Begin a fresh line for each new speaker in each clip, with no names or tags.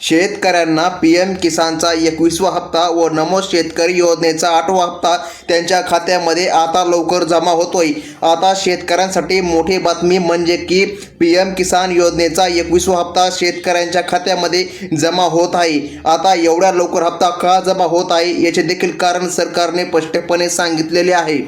शेतकऱ्यांना P M किसानचा एकवीसवा हप्ता व नमो शेतकरी योजनेचा आठवा हप्ता त्यांच्या खात्यामध्ये आता लवकर जमा होतोय. आता शेतकऱ्यांसाठी मोठी बातमी म्हणजे की पी एम किसान योजनेचा एकवीसवा हप्ता शेतकऱ्यांच्या खात्यामध्ये जमा होत आहे. आता एवढ्या लवकर हप्ता का जमा होत आहे याचे देखील कारण सरकारने स्पष्टपणे सांगितलेले आहे.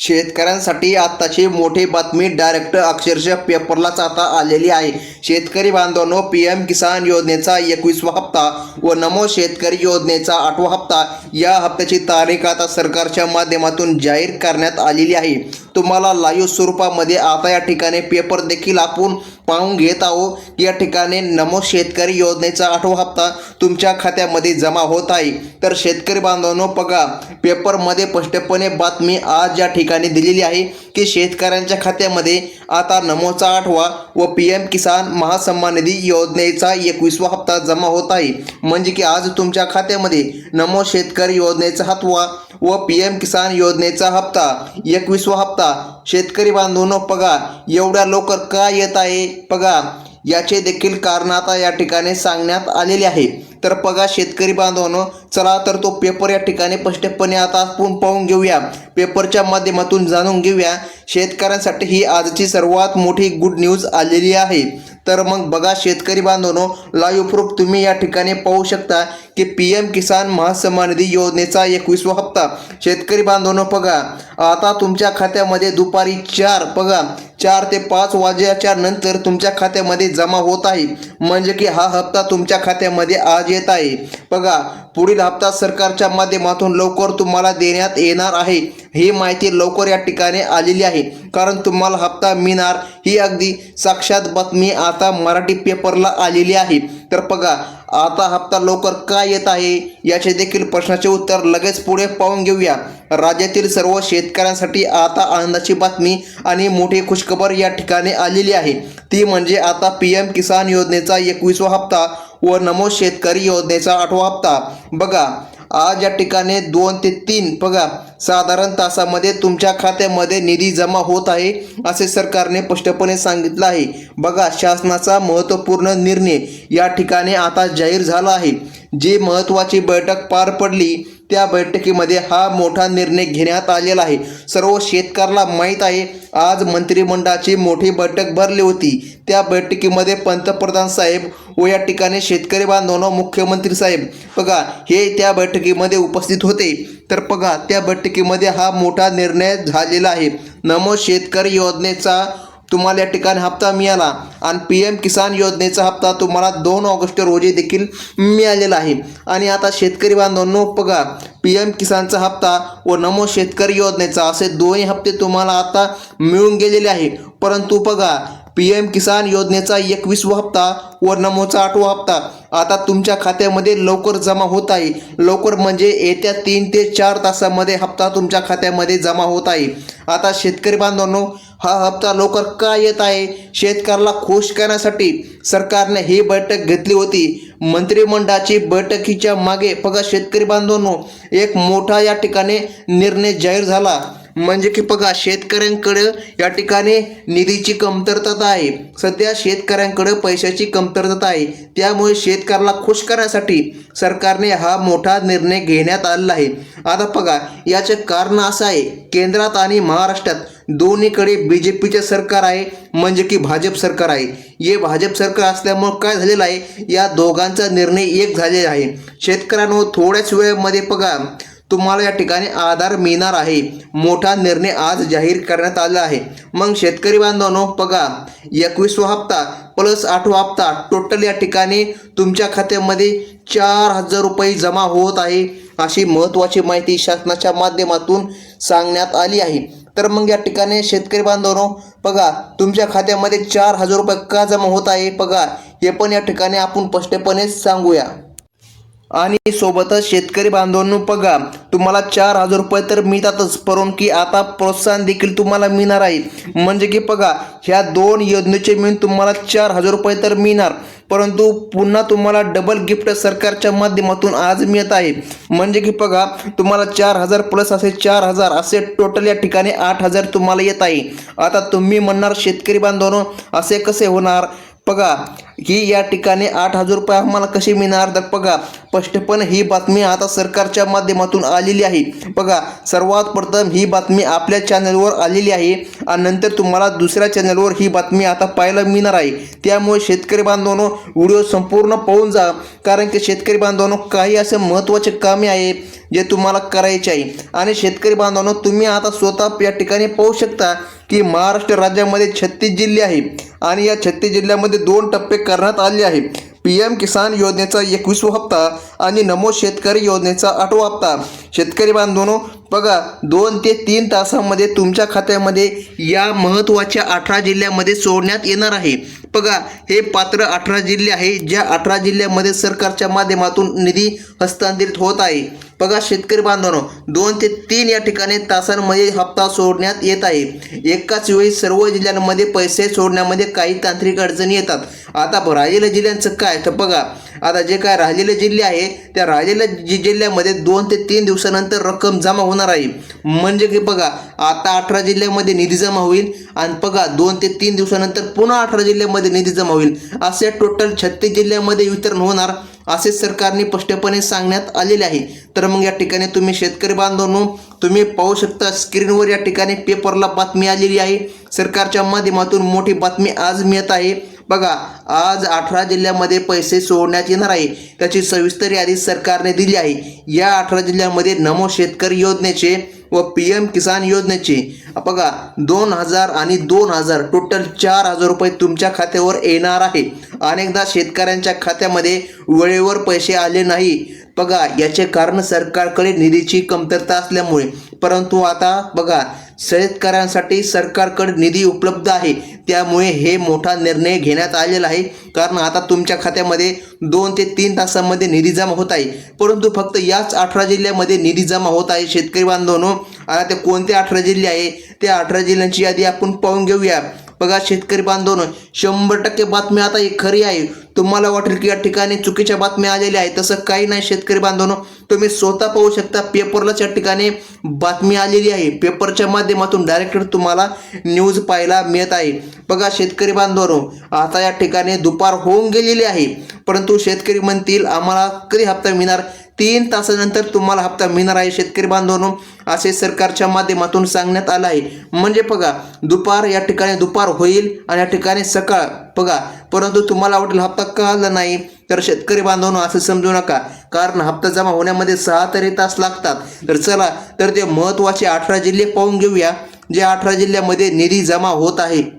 शेतकऱ्यांसाठी आत्ताची मोठी बातमी डायरेक्ट अक्षरशः पेपरलाच आता आलेली आहे. शेतकरी बांधवांनो पी एम किसान योजनेचा एकवीसवा हप्ता व नमो शेतकरी योजनेचा आठवा हप्ता या हप्त्याची तारीख आता सरकारच्या माध्यमातून जाहीर करण्यात आलेली आहे. तुम्हाला लाईव्ह स्वरूपामध्ये आता या ठिकाणी पेपर देखील आपण पाहून घेत आहोत. या ठिकाणी नमो शेतकरी योजनेचा आठवा हप्ता तुमच्या खात्यामध्ये जमा होत आहे. तर शेतकरी बांधवांनो बघा पेपरमध्ये स्पष्टपणे बातमी आज या ठिकाणी दिलेली आहे की शेतकऱ्यांच्या खात्यामध्ये आता नमोचा आठवा व पी एम किसान महासन्मान निधी योजनेचा एकवीसवा हप्ता जमा होत आहे. म्हणजे की आज तुमच्या खात्यामध्ये नमो शेतकरी योजनेचा हातवा व पी एम किसान योजनेचा हप्ता एकवीसवा हप्ता शेतकरी बांधवांनो पगा एवढ्या लवकर का येत आहे पगा याचे देखील कारण आता या ठिकाणी सांगण्यात आलेले आहे. तर बघा शेतकरी बांधवांनो चला तर तो पेपर या ठिकाणी स्पष्टपणे आता आपण पाहून घेऊया. पेपरच्या माध्यमातून जाणून घेऊया. शेतकऱ्यांसाठी ही आजची सर्वात मोठी गुड न्यूज आलेली आहे. तर मग बघा शेतकरी बांधवनो लाईव्ह प्रूफ तुम्ही या ठिकाणी पाहू शकता की पी एम किसान महासन्मान निधी योजनेचा एकवीसवा हप्ता. शेतकरी बांधवनो बघा आता तुमच्या खात्यामध्ये दुपारी चार बघा चार ते पाच वाजेच्या नंतर तुमच्या खात्यामध्ये जमा होत आहे. म्हणजे की हा हप्ता तुमच्या खात्यामध्ये आज येत आहे. बघा पुढील हप्ता सरकारच्या माध्यमातून लवकर तुम्हाला देण्यात येणार आहे. ही माहिती लवकर या ठिकाणी आलेली आहे. कारण तुम्हाला हप्ता मिळणार ही अगदी साक्षात बातमी आता मराठी पेपरला आलेली आहे. तर बघा आता हप्ता लवकर का येत आहे? याचे देखील प्रश्नाचे उत्तर लगेच पुढे पाहून घेऊया. राज्यातील सर्व शेतकऱ्यांसाठी आता आनंदाची बातमी आणि मोठी खुशखबर या ठिकाणी आलेली आहे. ती म्हणजे आता पी एम किसान योजनेचा एकवीसवा हप्ता व नमो शेतकरी योजनेचा आठवा हप्ता. बघा आज या ठिकाणी दोन ते तीन बघा साधारण तासामध्ये तुमच्या खात्यामध्ये निधी जमा होत आहे असे सरकारने स्पष्टपणे सांगितलं आहे. बघा शासनाचा महत्त्वपूर्ण निर्णय या ठिकाणी आता जाहीर झाला आहे. जी महत्त्वाची बैठक पार पडली त्या बैठकीमध्ये हा मोठा निर्णय घेण्यात आलेला आहे. सर्व शेतकऱ्याला माहीत आहे आज मंत्रिमंडळाची मोठी बैठक भरली होती. त्या बैठकीमध्ये पंतप्रधान साहेब व या ठिकाणी शेतकरी बांधवांना मुख्यमंत्री साहेब बघा हे त्या बैठकीमध्ये उपस्थित होते. तर बघा त्या बैठकीमध्ये हा मोठा निर्णय झालेला आहे. नमो शेतकरी योजनेचा तुम्हाला या ठिकाणी हप्ता मिळाला. आणि पी एम किसान योजनेचा हप्ता तुम्हाला दोन ऑगस्ट रोजी देखील मिळालेला आहे. आणि आता शेतकरी बांधवांनो बघा पी एम किसानचा हप्ता व नमो शेतकरी योजनेचा असे दोन्ही हप्ते तुम्हाला आता मिळून गेलेले आहे. परंतु बघा पी एम किसान योजनेचा एकवीसवा हप्ता व नमोचा आठवा हप्ता. आता तुमच्या खात्यामध्ये लवकर जमा होत आहे. लवकर म्हणजे येत्या तीन ते चार तासामध्ये हप्ता तुमच्या खात्यामध्ये जमा होत आहे. आता शेतकरी बांधवांनो हा हप्ता लवकर का येत आहे? शेतकऱ्याला खुश करण्यासाठी सरकारने ही बैठक घेतली होती. मंत्रिमंडळाची बैठकीच्या मागे बघा शेतकरी बांधवांनो एक मोठा या ठिकाणी निर्णय जाहीर झाला. म्हणजे की बघा शेतकऱ्यांकडे या ठिकाणी निधीची कमतरता आहे. सध्या शेतकऱ्यांकडे पैशाची कमतरता आहे. त्यामुळे शेतकऱ्याला खुश करण्यासाठी सरकारने हा मोठा निर्णय घेण्यात आलेला आहे. आता बघा याचे कारण असं आहे केंद्रात आणि महाराष्ट्रात दोन्हीकडे बी जे पीचे सरकार आहे म्हणजे की भाजप सरकार आहे. हे भाजप सरकार असल्यामुळं काय झालेलं आहे या दोघांचा निर्णय एक झालेला आहे. शेतकऱ्यांवर थोड्याच वेळेमध्ये बघा तुम्हाला या ठिकाणी आधार मिळणार आहे. मोठा निर्णय आज जाहीर करण्यात आला आहे. मग शेतकरी बांधवांनो बघा एकवीसवा हप्ता प्लस आठवा हप्ता टोटल या ठिकाणी तुमच्या खात्यामध्ये चार हजार रुपये जमा होत आहे अशी महत्त्वाची माहिती शासनाच्या माध्यमातून सांगण्यात आली आहे. तर मग या ठिकाणी शेतकरी बांधवांनो बघा तुमच्या खात्यामध्ये चार हजार रुपये का जमा होत आहे? बघा हे पण या ठिकाणी आपण स्पष्टपणे सांगूया. आणि सोबतच शेतकरी बांधवांनो बघा तुम्हाला चार हजार रुपये तर मिळतातच परंतु की आता प्रोत्साहन देखील तुम्हाला मिळणार आहे. म्हणजे की बघा ह्या दोन योजनेचे मिळून तुम्हाला चार हजार रुपये तर मिळणार. परंतु पुन्हा तुम्हाला डबल गिफ्ट सरकारच्या माध्यमातून आज मिळत आहे. म्हणजे की बघा तुम्हाला चार हजार प्लस असे चार हजार असे टोटल या ठिकाणी आठ हजार तुम्हाला येत आहे. आता तुम्ही म्हणणार शेतकरी बांधवांनो असे कसे होणार? बघा ही या ठिकाणी आठ हजार रुपये आम्हाला कसे मिळणार? तर बघा स्पष्टपणे ही बातमी आता सरकारच्या माध्यमातून आलेली आहे. बघा सर्वात प्रथम ही बातमी आपल्या चॅनलवर आलेली आहे आणि नंतर तुम्हाला दुसऱ्या चॅनलवर ही बातमी आता पाहायला मिळणार आहे. त्यामुळे शेतकरी बांधवांनो व्हिडिओ संपूर्ण पाहून जा. कारण की शेतकरी बांधवांनो काही असे महत्त्वाचे कामे आहे जे तुम्हाला करायचे आहे. आणि शेतकरी बांधवांनो तुम्ही आता स्वतः या ठिकाणी पाहू शकता की महाराष्ट्र राज्यामध्ये छत्तीस जिल्हे आहे आणि या छत्तीस जिल्ह्यामध्ये दोन टप्पे करण्यात आले आहे पी एम किसान योजनेचा एकवीसवा हप्ता आणि नमो शेतकरी योजनेचा आठवा हप्ता. शेतकरी बांधवनो बघा दोन ते तीन तासामध्ये तुमच्या खात्यामध्ये या महत्त्वाच्या अठरा जिल्ह्यामध्ये सोडण्यात येणार आहे. बघा हे पात्र अठरा जिल्हे आहे ज्या अठरा जिल्ह्यामध्ये सरकारच्या माध्यमातून निधी हस्तांतरित होत आहे. बघा शेतकरी बांधवांनो दोन ते तीन या ठिकाणी तासांमध्ये हप्ता सोडण्यात येत आहे. एकाच वेळी सर्व जिल्ह्यांमध्ये पैसे सोडण्यामध्ये काही तांत्रिक अडचणी येतात. आता राहिलेल्या जिल्ह्यांचं काय? तर बघा आता जे काय राहिलेले जिल्हे आहे त्या राहिलेल्या जिल्ह्यामध्ये दोन ते तीन दिवसानंतर रक्कम जमा होणार आहे. म्हणजे की बघा आता अठरा जिल्ह्यामध्ये निधी जमा होईल आणि बघा दोन ते तीन दिवसानंतर पुन्हा अठरा जिल्ह्यामध्ये निधी जमा होईल. असे टोटल छत्तीस जिल्ह्यामध्ये वितरण होणार असे सरकारने स्पष्टपणे सांगण्यात आलेले आहे. तर मग या ठिकाणी तुम्ही शेतकरी बांधवांनो तुम्ही पाहू शकता स्क्रीनवर या ठिकाणी पेपरला बातमी आलेली आहे. सरकारच्या माध्यमातून मोठी बातमी आज मिळत आहे. बघा आज अठरा जिल्ह्यामध्ये पैसे सोडण्यात येणार आहे. त्याची सविस्तर यादी सरकारने दिली आहे. या अठरा जिल्ह्यामध्ये नमो शेतकरी योजनेचे व पी एम किसान योजनेचे. बघा दोन हजार आणि दोन हजार टोटल चार हजार रुपये तुमच्या खात्यावर येणार आहे. अनेकदा शेतकऱ्यांच्या खात्यामध्ये वेळेवर पैसे आले नाही. बघा याचे कारण सरकारकडे निधीची कमतरता असल्यामुळे. परंतु आता बघा शेतकऱ्यांसाठी सरकारकडे निधी उपलब्ध आहे. त्यामुळे हे मोठा निर्णय घेण्यात आलेला आहे. कारण आता तुमच्या खात्यामध्ये दोन ते तीन तासामध्ये निधी जमा होत आहे. परंतु फक्त याच अठरा जिल्ह्यामध्ये निधी जमा होत आहे शेतकरी बांधवांनो. आता ते कोणते अठरा जिल्हे आहे? त्या अठरा जिल्ह्यांची यादी आपण पाहून घेऊया. बघा शेतकरी बांधवनं शंभर टक्के बातमी आता ही खरी आहे. तुम्हाला वाटेल की या ठिकाणी चुकीच्या बातम्या आलेल्या आहेत. तसं काही नाही शेतकरी बांधवनं. तुम्ही स्वतः पाहू शकता पेपरलाच या ठिकाणी बातमी आलेली आहे. पेपरच्या माध्यमातून डायरेक्ट तुम्हाला न्यूज पाहायला मिळत आहे. बघा शेतकरी बांधवांनो आता या ठिकाणी दुपार होऊन गेलेली आहे. परंतु शेतकरी म्हणतील आम्हाला कधी हप्ता मिळणार? तीन तासानंतर तुम्हाला हप्ता मिळणार आहे शेतकरी बांधवांनो. असे सरकारच्या माध्यमातून सांगण्यात आलं आहे. म्हणजे बघा दुपार या ठिकाणी दुपार होईल आणि या ठिकाणी सकाळ. बघा परंतु तुम्हाला वाटेल हप्ता कळला नाही. तर शेतकरी बांधवांनो असं समजू नका. कारण हप्ता जमा होण्यामध्ये सहा तरी तास लागतात. तर चला तर ते महत्त्वाचे अठरा जिल्हे पाहून घेऊया. जे अठरा जिल्ह्यामध्ये निधी जमा होत आहे.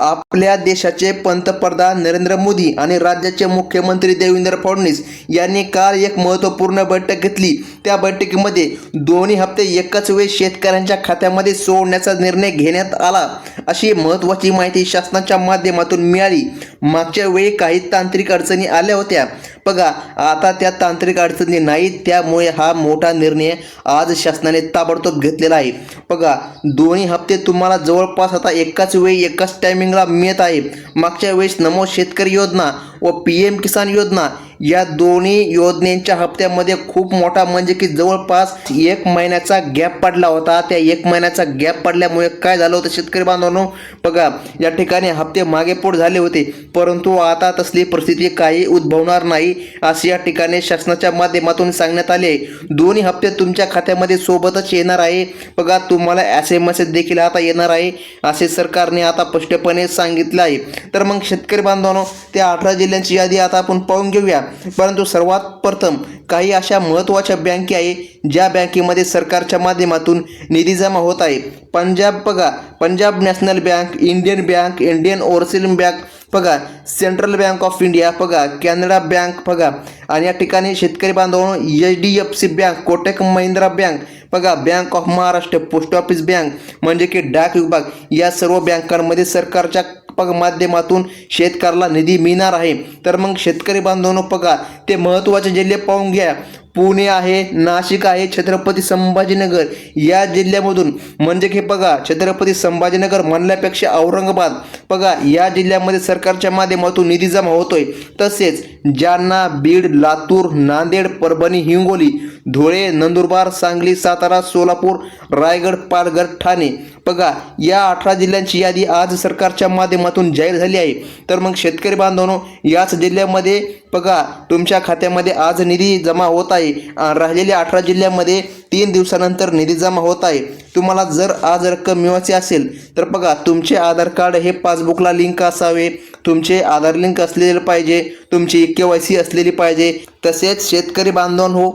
आपल्या देशाचे पंतप्रधान नरेंद्र मोदी आणि राज्याचे मुख्यमंत्री देवेंद्र फडणवीस यांनी काल एक महत्त्वपूर्ण बैठक घेतली. त्या बैठकीमध्ये दोन्ही हप्ते एकाच वेळी शेतकऱ्यांच्या खात्यामध्ये सोडण्याचा निर्णय घेण्यात आला. अशी महत्त्वाची माहिती शासनाच्या माध्यमातून मिळाली. मागच्या वेळी काही तांत्रिक अडचणी आल्या होत्या. बघा आता त्या तांत्रिक अडचणी नाहीत त्यामुळे हा मोठा निर्णय आज शासनाने ताबडतोब घेतलेला आहे. बघा दोन्ही हप्ते तुम्हाला जवळपास आता एकाच वेळी एकाच टायमिंग टायमिंगला मिळत आहे. मागच्या वेळेस नमो शेतकरी योजना व पी एम किसान योजना या दोन्ही योजनेच्या हप्त्यामध्ये खूप मोठा म्हणजे की जवळपास एक महिन्याचा गॅप पडला होता. त्या एक महिन्याचा गॅप पडल्यामुळे काय झालं होतं शेतकरी बांधवांनो? बघा या ठिकाणी हप्ते मागे झाले होते. परंतु आता तसली परिस्थिती काही उद्भवणार नाही असे या ठिकाणी शासनाच्या माध्यमातून सांगण्यात आले. दोन्ही हप्ते तुमच्या खात्यामध्ये सोबतच येणार आहे. बघा तुम्हाला एस एम एस देखील आता येणार आहे असे सरकारने आता स्पष्टपणे सांगितलं आहे. तर मग शेतकरी बांधवांनो त्या अठरा जिल्ह्यांची यादी आता आपण पाहून घेऊया. परंतु सर्वात प्रथम काही अशा महत्त्वाच्या बँके आहे ज्या बँकेमध्ये सरकारच्या माध्यमातून निधी जमा होत आहे. पंजाब बघा Punjab national bank Indian bank Indian overseas bank बघा सेंट्रल बँक ऑफ इंडिया बघा कॅनडा बँक बघा आणि या ठिकाणी शेतकरी बांधवांनो H D F C bank Kotak Mahindra bank बघा bank of Maharashtra post office bank म्हणजे की डाक विभाग या सर्व बँकांमध्ये सरकारच्या पग माध्यमातून शेतकऱ्याला निधी मिळणार आहे. तर मग शेतकरी बांधवांनो बघा ते महत्त्वाचे जिल्हे पाहून घ्या. पुणे आहे नाशिक आहे छत्रपती संभाजीनगर. या जिल्ह्यामधून म्हणजे की बघा छत्रपती संभाजीनगर म्हणल्यापेक्षा औरंगाबाद. बघा या जिल्ह्यामध्ये सरकारच्या माध्यमातून निधी जमा होतोय. तसेच जालना बीड लातूर नांदेड परभणी हिंगोली धुळे नंदुरबार सांगली सातारा सोलापूर रायगड पालघर ठाणे. बघा या अठरा जिल्ह्यांची यादी आज सरकारच्या माध्यमातून जाहीर झाली आहे. तर मग शेतकरी बांधवांनो याच जिल्ह्यामध्ये बघा तुमच्या खात्यामध्ये आज निधी जमा होत आहे. राहिलेल्या अठरा जिल्ह्यामध्ये तीन दिवसानंतर निधी जमा होत आहे. तुम्हाला जर आज रक्कम मिळवायची असेल तर बघा तुमचे आधार कार्ड हे पासबुकला लिंक असावे. तुमचे आधार लिंक असलेले पाहिजे. तुमची के वाय सी असलेली पाहिजे. तसेच शेतकरी बांधवांनो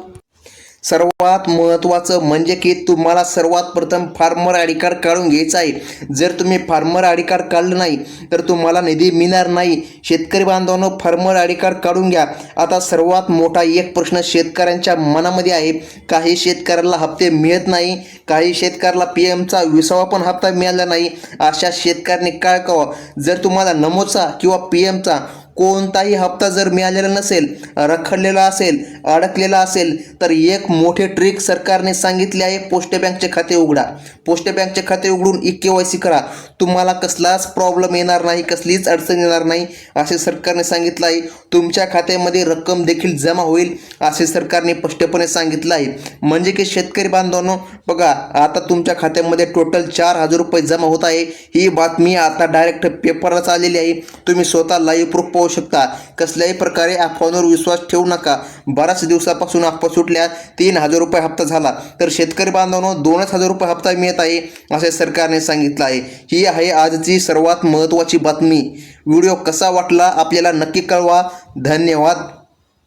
सर्वात महत्त्वाचं म्हणजे की तुम्हाला सर्वात प्रथम फार्मर आय डी कार्ड काढून घ्यायचं आहे. जर तुम्ही फार्मर आय डी कार्ड काढलं नाही तर तुम्हाला निधी मिळणार नाही. शेतकरी बांधवांनो फार्मर आय डी कार्ड काढून घ्या. आता सर्वात मोठा एक प्रश्न शेतकऱ्यांच्या मनामध्ये आहे. काही शेतकऱ्याला हप्ते मिळत नाही काही शेतकऱ्याला पी एमचा विसावा पण हप्ता मिळाला नाही. अशा शेतकऱ्यांनी काय करावं? जर तुम्हाला नमोचा किंवा पी एमचा कोणताही हप्ता जर मिळालेला नसेल रखडलेला असेल अडकलेला असेल तर एक मोठे ट्रिक सरकारने सांगितले आहे पोस्ट बँकचे खाते उघडा. पोस्ट बँकचे खाते उघडून ई के वाय सी करा. तुम्हाला कसलाच प्रॉब्लेम येणार नाही कसलीच अडचण येणार नाही असे सरकारने सांगितलं आहे. तुमच्या खात्यामध्ये रक्कम देखील जमा होईल असे सरकारने स्पष्टपणे सांगितलं आहे. म्हणजे की शेतकरी बांधवांनो बघा आता तुमच्या खात्यामध्ये टोटल चार हजार रुपये जमा होत आहे. ही बातमी आता डायरेक्ट पेपरलाच आलेली आहे. तुम्ही स्वतः लाईव्ह प्रूफ पाहू शकता. कसल्याही प्रकारे अफवांवर विश्वास ठेवू नका. बऱ्याच दिवसापासून अफवा सुटल्या तीन हजार रुपये हप्ता झाला. तर शेतकरी बांधवांनो दोनच हजार रुपये हप्ता मिळत आहे असे सरकारने सांगितलं आहे. ही आहे आजची सर्वात महत्त्वाची बातमी. व्हिडिओ कसा वाटला आपल्याला नक्की कळवा. धन्यवाद.